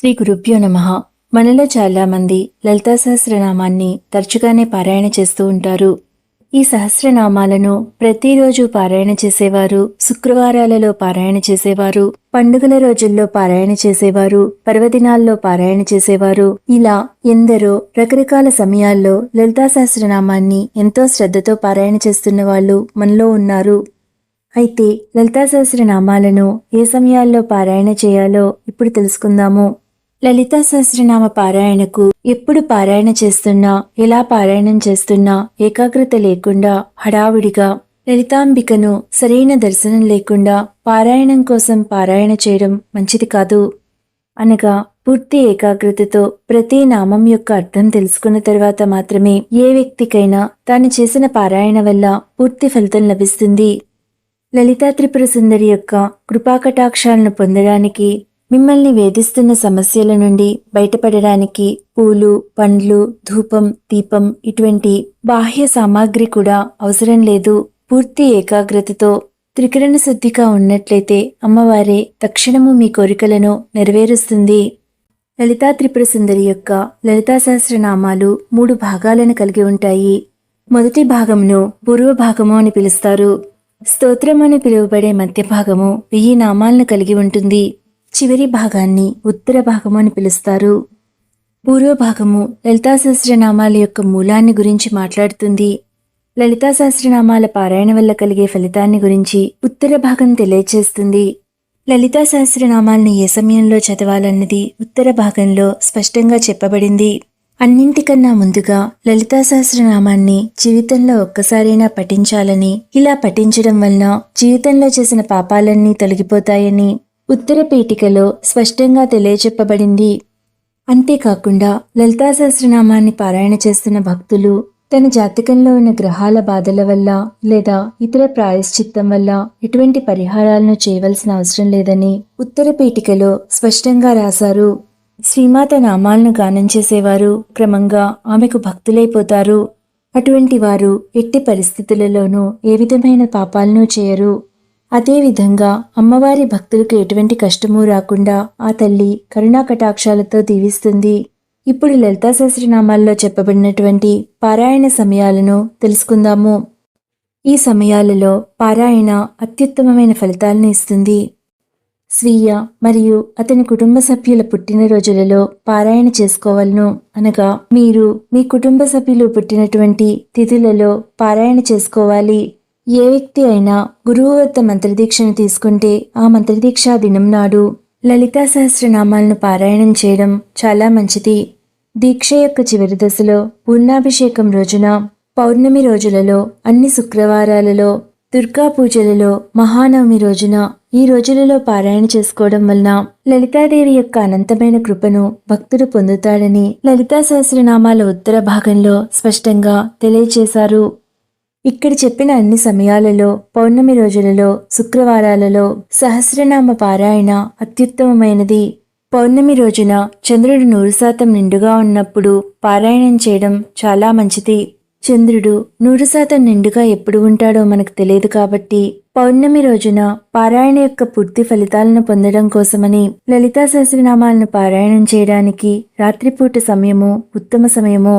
శ్రీ గురుభ్యో నమ. మనలో చాలా మంది లలితా సహస్రనామాన్ని తరచుగానే పారాయణ చేస్తూ ఉంటారు. ఈ సహస్రనామాలను ప్రతిరోజు పారాయణ చేసేవారు శుక్రవారాలలో పారాయణ చేసేవారు పండుగల రోజుల్లో పారాయణ చేసేవారు పర్వదినాల్లో పారాయణ చేసేవారు. ఇలా ఎందరో రకరకాల సమయాల్లో లలితా సహస్రనామాన్ని ఎంతో శ్రద్ధతో పారాయణ చేస్తున్న వాళ్ళు మనలో ఉన్నారు. అయితే లలితా సహస్రనామాలను ఏ సమయాల్లో పారాయణ చేయాలో ఇప్పుడు తెలుసుకుందాము. లలితా సహస్రనామ పారాయణకు ఎప్పుడు పారాయణ చేస్తున్నా ఎలా పారాయణం చేస్తున్నా ఏకాగ్రత లేకుండా హడావుడిగా లలితాంబికను సరైన దర్శనం లేకుండా పారాయణం కోసం పారాయణ చేయడం మంచిది కాదు. అనగా పూర్తి ఏకాగ్రతతో ప్రతి నామం యొక్క అర్థం తెలుసుకున్న తర్వాత మాత్రమే ఏ వ్యక్తికైనా తాను చేసిన పారాయణ వల్ల పూర్తి ఫలితం లభిస్తుంది. లలితా త్రిపుర సుందరి యొక్క కృపాకటాక్షాలను పొందడానికి మిమ్మల్ని వేధిస్తున్న సమస్యల నుండి బయటపడడానికి పూలు పండ్లు ధూపం దీపం ఇటువంటి బాహ్య సామాగ్రి కూడా అవసరం లేదు. పూర్తి ఏకాగ్రతతో త్రికరణ శుద్ధిగా ఉన్నట్లయితే అమ్మవారే తక్షణము మీ కోరికలను నెరవేరుస్తుంది. లలితా త్రిపుర సుందరి యొక్క లలితా సహస్రనామాలు మూడు భాగాలను కలిగి ఉంటాయి. మొదటి భాగమును పూర్వ భాగము అని పిలుస్తారు. స్తోత్రం అని పిలువబడే మధ్య భాగము వెయ్యి నామాలను కలిగి ఉంటుంది. చివరి భాగాన్ని ఉత్తర భాగము అని పిలుస్తారు. పూర్వ భాగము లలితా సహస్రనామాల యొక్క మూలాన్ని గురించి మాట్లాడుతుంది. లలితా సహస్రనామాల పారాయణ వల్ల కలిగే ఫలితాన్ని గురించి ఉత్తర భాగం తెలియచేస్తుంది. లలితా సహస్రనామాల్ని ఏ సమయంలో చదవాలన్నది ఉత్తర భాగంలో స్పష్టంగా చెప్పబడింది. అన్నింటికన్నా ముందుగా లలితా సహస్రనామాన్ని జీవితంలో ఒక్కసారైనా పఠించాలని ఇలా పఠించడం వలన జీవితంలో చేసిన పాపాలన్నీ తొలగిపోతాయని ఉత్తర పీఠికలో స్పష్టంగా తెలియచెప్పబడింది. అంతేకాకుండా లలితా సహస్రనామాన్ని పారాయణ చేస్తున్న భక్తులు తన జాతకంలో ఉన్న గ్రహాల బాధల వల్ల లేదా ఇతర ప్రాయశ్చిత్తం వల్ల ఎటువంటి పరిహారాలను చేయవలసిన అవసరం లేదని ఉత్తర పీఠికలో స్పష్టంగా రాశారు. శ్రీమాత నామాలను గానం చేసేవారు క్రమంగా ఆమెకు భక్తులైపోతారు. అటువంటి వారు ఎట్టి పరిస్థితులలోనూ ఏ విధమైన పాపాలను చేయరు. అదేవిధంగా అమ్మవారి భక్తులకు ఎటువంటి కష్టమూ రాకుండా ఆ తల్లి కరుణా కటాక్షాలతో దీవిస్తుంది. ఇప్పుడు లలితా సహస్రనామాల్లో చెప్పబడినటువంటి పారాయణ సమయాలను తెలుసుకుందాము. ఈ సమయాలలో పారాయణ అత్యుత్తమమైన ఫలితాలను ఇస్తుంది. స్వీయ మరియు అతని కుటుంబ సభ్యుల పుట్టినరోజులలో పారాయణ చేసుకోవాలను అనగా మీరు మీ కుటుంబ సభ్యులు పుట్టినటువంటి తిథులలో పారాయణ చేసుకోవాలి. ఏ వ్యక్తి అయినా గురువు వద్ద మంత్రదీక్షను తీసుకుంటే ఆ మంత్రదీక్ష దినం నాడు లలితా సహస్రనామాలను పారాయణం చేయడం చాలా మంచిది. దీక్ష యొక్క చివరి దశలో పూర్ణాభిషేకం రోజున పౌర్ణమి రోజులలో అన్ని శుక్రవారాలలో దుర్గా పూజలలో మహానవమి రోజున ఈ రోజులలో పారాయణ చేసుకోవడం వలన లలితాదేవి యొక్క అనంతమైన కృపను భక్తుడు పొందుతాడని లలితా సహస్రనామాల ఉత్తర భాగంలో స్పష్టంగా తెలియచేశారు. ఇక్కడ చెప్పిన అన్ని సమయాలలో పౌర్ణమి రోజులలో శుక్రవారాలలో సహస్రనామ పారాయణ అత్యుత్తమమైనది. పౌర్ణమి రోజున చంద్రుడు నూరు శాతం నిండుగా ఉన్నప్పుడు పారాయణం చేయడం చాలా మంచిది. చంద్రుడు నూరు శాతం నిండుగా ఎప్పుడు ఉంటాడో మనకు తెలియదు కాబట్టి పౌర్ణమి రోజున పారాయణ యొక్క పూర్తి ఫలితాలను పొందడం కోసమని లలితా సహస్రనామాలను పారాయణం చేయడానికి రాత్రిపూట సమయము ఉత్తమ సమయము.